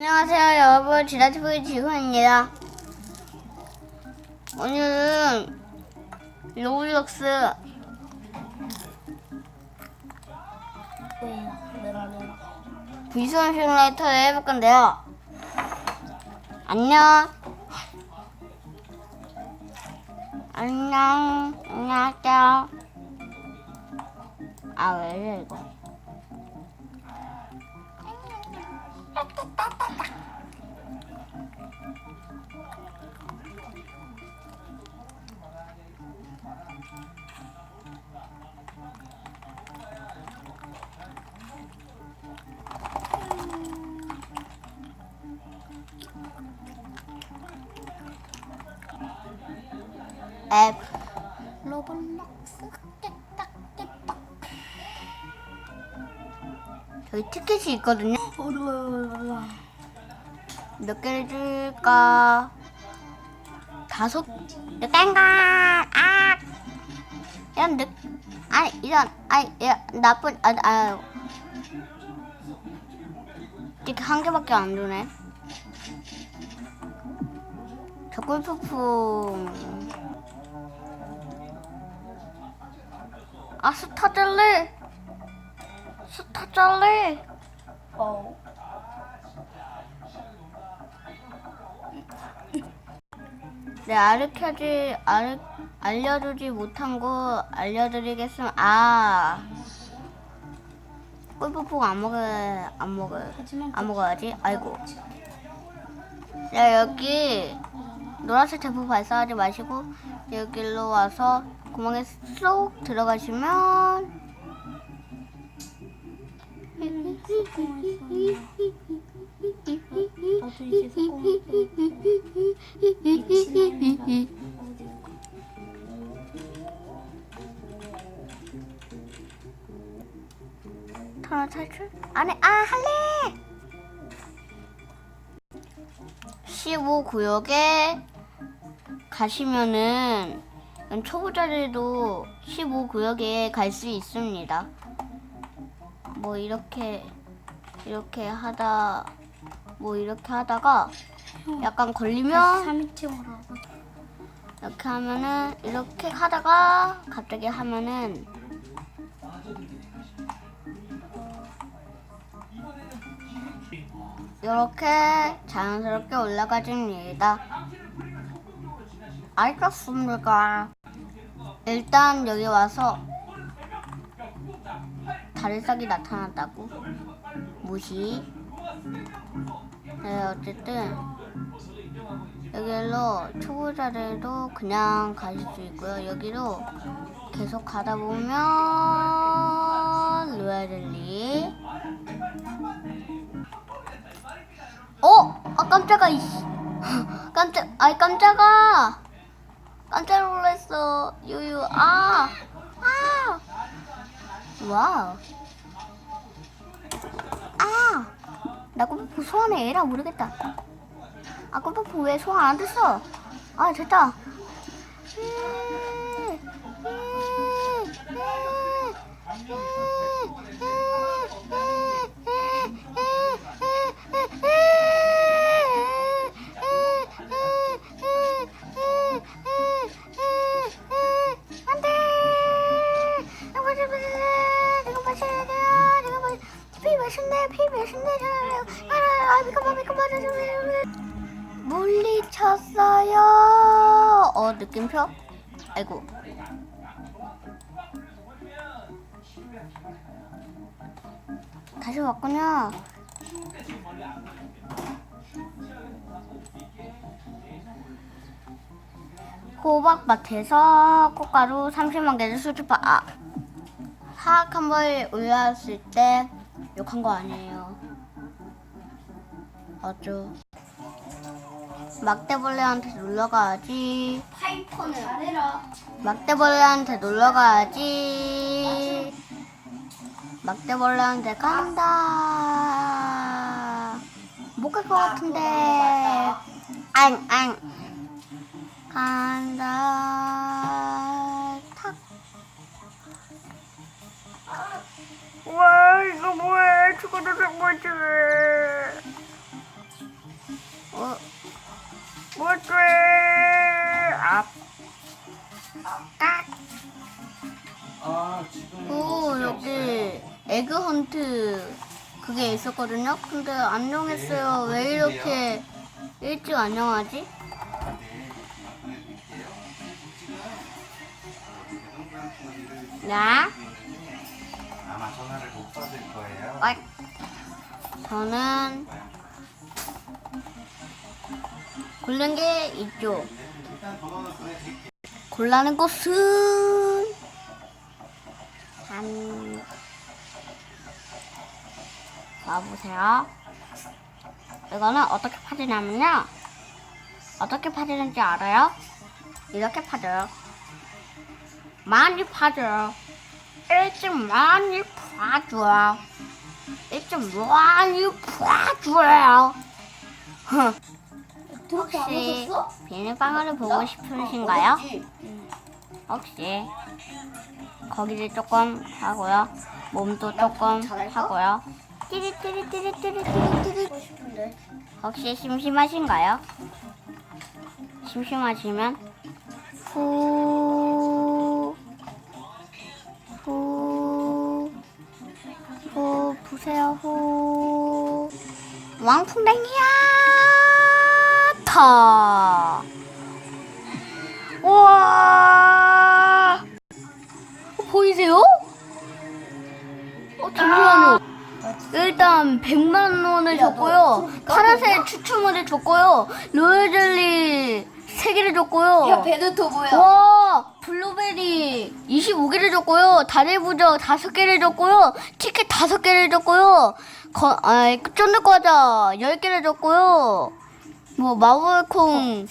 안녕하세요 여러분. 지라티브의 지훈입니다. 오늘은 로블록스. 비전 시뮬레이터를 해볼 건데요. 안녕. 안녕. 안녕하세요. 아왜 이래 이거 앱. 로블록스 깨딱깨딱 저기 티켓이 있거든요. 어려워. 몇 개를 줄까? 다섯? 몇 개인가? 아! 이런 느 아니 이런 아니 야, 나쁜 아 아유 이렇게 한 개밖에 안 주네. 저 골프풍 아 스타 젤리 스타 젤리 어. 네, 아르켜지, 아르, 알려주지 못한 거 알려드리겠습니다. 아. 꿀뽀뽀 안 먹어, 안 먹어. 안 먹어야지. 아이고. 네, 여기 노란색 대포 발사하지 마시고 여기로 와서 구멍에 쏙 들어가시면. 터널 탈출? 안 해. 아, 할래! 15구역에 가시면은 초보자들도 15구역에 갈 수 있습니다. 뭐 이렇게 이렇게 하다 뭐 이렇게 하다가 약간 걸리면 3인칭으로 이렇게 하면은 이렇게 하다가 갑자기 하면은 이렇게 자연스럽게 올라가집니다. 알겠습니다. 일단 여기 와서 다리싹이 나타났다고 무시. 네 어쨌든 여기로 초보자들도 그냥 가실 수 있고요. 여기로 계속 가다 보면 로얄젤리. 어? 아 깜짝아 이씨. 깜짝 아이 깜짝아. 깜짝 놀랐어. 유유 아. 아. 와우. 아. 나 꿈꾸 소환해 에라 모르겠다. 아 꿈뻑프 왜 소환 안 됐어? 아 됐다. 안돼. 이거 맞아, 이거 맞아, 이거 맞아. 피 몇인데, 피 몇인데, 아, 아, 미컴, 미컴, 맞아, 물리쳤어요. 어 느낌표? 아이고. 다시 왔군요. 호박밭에서 꽃가루 30만 개를 수집하. 아, 사악 한번 올라왔을 때 욕한 거 아니에요. 아주. 막대벌레한테 놀러 가야지. 파이폰을 잘해라. 막대벌레한테 놀러 가야지. 막대벌레한테 간다. 못 갈 것 같은데. 앙, 앙. 간다. 에그헌트 그게 있었거든요. 근데 안녕했어요. 왜 이렇게 일찍 안녕하지? 아, 네. 나 아마 전화를 못 받을 거예요. 아, 저는 고른 게 있죠. 골라는 것은 봐보세요. 이거는 어떻게 파지냐면요. 어떻게 파지는지 알아요? 이렇게 파져요. 많이 파져요. 일찍 많이 파줘요. 일찍 많이 파줘요. 혹시? 비닐방울을 보고 싶으신가요? 그렇지. 혹시 거기를 조금 하고요. 몸도 조금? 하고요. 띠리띠리띠리띠리띠리띠리. 혹시 심심하신가요? 심심하시면 후, 후, 후, 부세요, 후. 왕풍뎅이야! 어, 보이세요? 어, 잠시만요. 일단 100만 원을 줬고요. 좀 파란색 추첨을 줬고요. 로열젤리 3개를 줬고요. 야 베르토 뭐야? 와 블루베리 25개를 줬고요. 다리부적 5개를 줬고요. 티켓 5개를 줬고요. 거, 아, 쫀득과자 10개를 줬고요. 뭐 마블콩